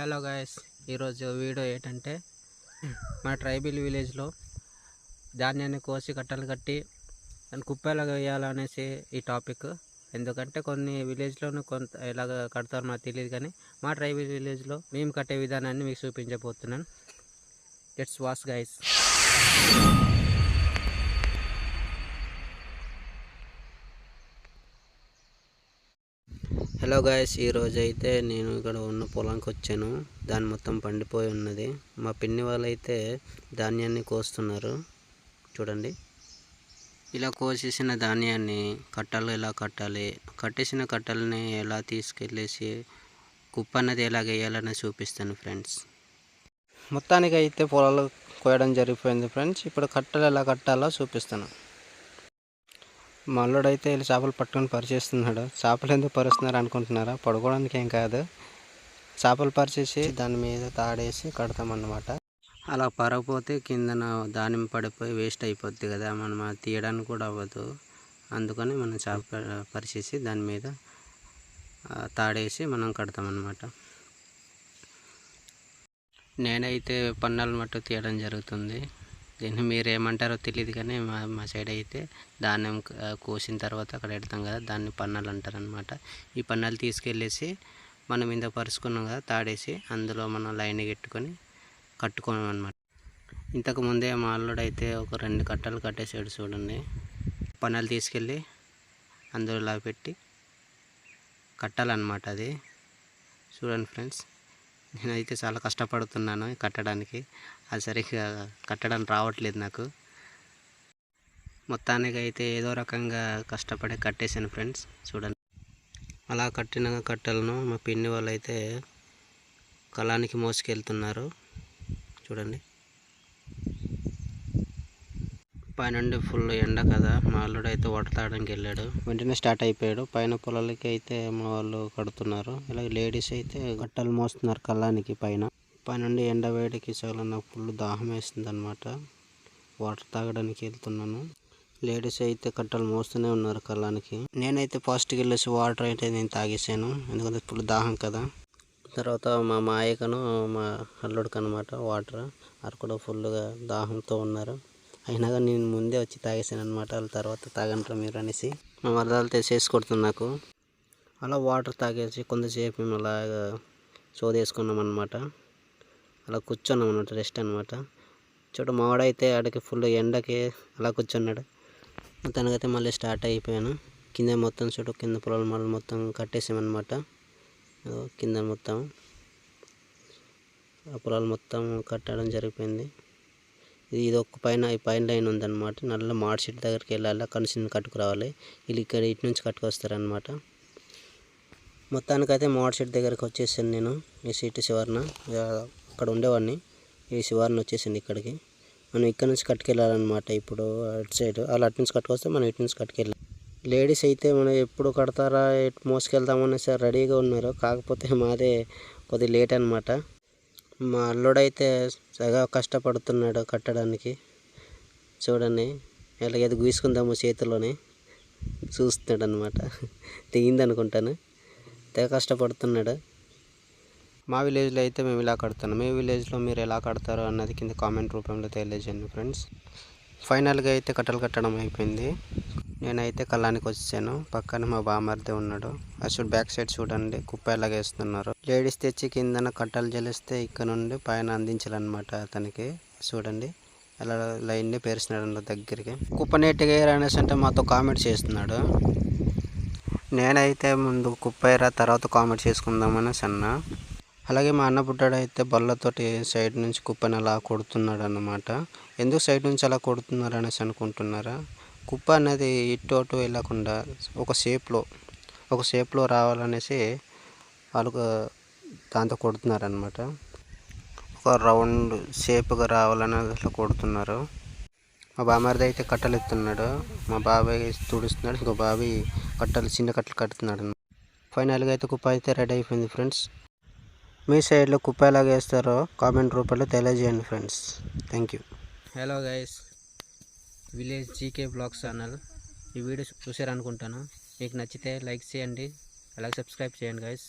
Hello guys ఈరోజు video ఏంటంటే మన ట్రైబల్ విలేజ్లో ధాన్యాన్ని కోసి కట్టలు కట్టి దాన్ని కుప్పేలాగా వేయాలనేసి ఈ టాపిక్. ఎందుకంటే కొన్ని విలేజ్లోనూ కొంత ఎలాగ కడతారో నాకు తెలియదు కానీ మా ట్రైబల్ విలేజ్లో మేము కట్టే విధానాన్ని మీకు చూపించబోతున్నాను. It's was guys hello guys ఈరోజు అయితే నేను ఇక్కడ ఉన్న పొలానికి వచ్చాను. దాని మొత్తం పండిపోయి ఉన్నది. మా పిన్ని వాళ్ళైతే ధాన్యాన్ని కోస్తున్నారు. చూడండి. ఇలా కోసేసిన ధాన్యాన్ని కట్టలు ఎలా కట్టాలి కట్టేసిన కట్టలని ఎలా తీసుకెళ్ళేసి కుప్ప అన్నది ఎలా వేయాలని చూపిస్తాను ఫ్రెండ్స్. మొత్తానికి అయితే పొలాలు కోయడం జరిగిపోయింది ఫ్రెండ్స్. ఇప్పుడు కట్టెలు ఎలా కట్టాలో చూపిస్తాను. మల్లుడైతే వీళ్ళు చేపలు పట్టుకొని పరిచేస్తున్నాడు. చేపలు ఎందుకు పరుస్తున్నారు అనుకుంటున్నారా? పడుకోవడానికి ఏం కాదు. చేపలు పరిచేసి దాని మీద తాడేసి కడతామన్నమాట. అలా పరకపోతే కిందన దానిమ్మ పడిపోయి వేస్ట్ అయిపోద్ది కదా. మనం తీయడానికి కూడా అవ్వదు. అందుకని మనం చేప పరిచేసి దాని మీద తాడేసి మనం కడతామన్నమాట. నేనైతే పన్నాలు మట్టు తీయడం జరుగుతుంది. దీన్ని మీరు ఏమంటారో తెలియదు కానీ మా మా సైడ్ అయితే ధాన్యం కోసిన తర్వాత అక్కడ పెడతాం కదా దాన్ని పన్నాలు అంటారనమాట ఈ పన్నాలు తీసుకెళ్ళేసి మనం ఇంత పరుచుకున్నాం కదా తాడేసి అందులో మనం లైన్ పెట్టుకొని కట్టుకున్నాం అనమాట ఇంతకు ముందే మా అల్లుడు అయితే ఒక రెండు కట్టలు కట్టేసాడు చూడండి. పన్నాలు తీసుకెళ్ళి అందులో పెట్టి కట్టాలన్నమాట అది. చూడండి ఫ్రెండ్స్. నేనైతే చాలా కష్టపడుతున్నాను కట్టడానికి. అది సరిగ్గా కట్టడం రావట్లేదు నాకు. మొత్తానికి అయితే ఏదో రకంగా కష్టపడి కట్టేశాను ఫ్రెండ్స్. చూడండి. అలా కట్టిన కట్టలను మా పిన్ని వాళ్ళు అయితే కళానికి మోసుకెళ్తున్నారు. చూడండి. పైనుండి ఫుల్ ఎండ కదా మా అల్లుడు అయితే వాటర్ తాగడానికి వెళ్ళాడు. వెంటనే స్టార్ట్ అయిపోయాడు. పైన పొలాలకి అయితే మా వాళ్ళు కడుతున్నారు. ఇలాగే లేడీస్ అయితే గట్టలు మోస్తున్నారు కళ్ళానికి పైన. పైనుండి ఎండ వేడికి చాలా నాకు ఫుల్ దాహం వేస్తుంది అనమాట వాటర్ తాగడానికి వెళ్తున్నాను. లేడీస్ అయితే కట్టలు మోస్తూనే ఉన్నారు కళ్ళానికి. నేనైతే ఫాస్ట్కి వెళ్ళేసి వాటర్ అయితే నేను తాగేసాను ఎందుకంటే ఫుల్ దాహం కదా. తర్వాత మా మాయకను మా అల్లుడికి అనమాట వాటర్. వారు కూడా ఫుల్గా దాహంతో ఉన్నారు. అయినా కానీ నేను ముందే వచ్చి తాగేసాను అనమాట వాళ్ళ తర్వాత తాగంటారు మీరు అనేసి. మా మరదాలు తెసేసి కొడుతుంది నాకు. అలా వాటర్ తాగేసి కొంతసేపు మేము అలాగా చోదేసుకున్నాం అనమాట అలా కూర్చున్నాం అనమాట రెస్ట్ అనమాట చూడు మావాడైతే ఆడికి ఫుల్ ఎండకి అలా కూర్చున్నాడు. తనకైతే మళ్ళీ స్టార్ట్ అయిపోయాను. కింద మొత్తం చూడు కింద పొలాలు మళ్ళీ మొత్తం కట్టేసామన్నమాట కింద మొత్తం. ఆ పొలాలు మొత్తం కట్టడం జరిగిపోయింది. ఇది ఒక పైన ఈ పైన లైన్ ఉందన్నమాట. నల్ల మాడ్ దగ్గరికి వెళ్ళాలి అక్కడ నుంచి కట్టుకురావాలి. వీళ్ళు ఇక్కడ ఇటు నుంచి కట్టుకొస్తారనమాట మొత్తానికైతే మాడ్ షీట్ దగ్గరికి వచ్చేసాను నేను ఈ సీటు శివార్న అక్కడ ఉండేవాడిని. ఈ శివార్న వచ్చేసింది ఇక్కడికి. మనం ఇక్కడ నుంచి కట్టుకెళ్ళాలన్నమాట ఇప్పుడు అటు సైడ్. అలా అటు నుంచి కట్టుకొస్తే మనం ఇటు నుంచి కట్టుకెళ్ళాలి. లేడీస్ అయితే మనం ఎప్పుడు కడతారా ఎటు మోసుకెళ్తామని సార్ రెడీగా ఉన్నారు. కాకపోతే మాదే కొద్దిగా లేట్ అనమాట మా అల్లుడైతే సగా కష్టపడుతున్నాడు కట్టడానికి. చూడండి ఎలాగైతే గీసుకుందాము చేతిలోనే చూస్తున్నాడు అనమాట తెగింది అనుకుంటాను తెగ కష్టపడుతున్నాడు. మా విలేజ్లో అయితే మేము ఇలా కడతాను మీ విలేజ్లో మీరు ఎలా కడతారు అన్నది కింద కామెంట్ రూపంలో తెలియజేయండి ఫ్రెండ్స్. ఫైనల్గా అయితే కట్టలు కట్టడం అయిపోయింది. నేనైతే కళ్ళానికి వచ్చాను. పక్కన మా బామర్ది ఉన్నాడు. అసలు బ్యాక్ సైడ్ చూడండి కుప్ప వేస్తున్నారు. లేడీస్ తెచ్చి కిందన కట్టలు జలిస్తే ఇక్కడ నుండి పైన అందించాలన్నమాట అతనికి. చూడండి అలా లైన్ని పేరుస్తున్నాడు దగ్గరికి. కుప్ప నీట్గా అనేసి అంటే మాతో కామెంట్ చేస్తున్నాడు. నేనైతే ముందు కుప్పైరా తర్వాత కామెంట్ చేసుకుందామని సన్న అలాగే మా అన్న పుట్టాడు అయితే బల్లతోటి సైడ్ నుంచి కుప్పని అలా కొడుతున్నాడు అన్నమాట ఎందుకు సైడ్ నుంచి అలా కొడుతున్నారు అనేసి అనుకుంటున్నారా? కుప్ప అనేది ఇటు అటు వెళ్ళకుండా ఒక షేప్లో ఒక షేప్లో రావాలనేసి వాళ్ళు దాంతో కొడుతున్నారనమాట ఒక రౌండ్ షేప్గా రావాలని అట్లా కొడుతున్నారు. మా బామ్మారిది అయితే కట్టలు ఎత్తున్నాడు మా బాబాయ్ తుడుస్తున్నాడు. ఇంకో బాబాయ్ కట్టలు చిన్న కట్టలు కడుతున్నాడు ఫైనల్గా అయితే కుప్ప అయితే రెడీ అయిపోయింది ఫ్రెండ్స్. మీ సైడ్లో కుప్ప ఎలాగ వేస్తారో కామెంట్ రూపంలో తెలియజేయండి friends. Thank you hello guys. Village GK vlogs channel. ఈ వీడియో చూసారనుకుంటాను. మీకు నచ్చితే లైక్ చేయండి. అలాగే సబ్స్క్రైబ్ చేయండి గైస్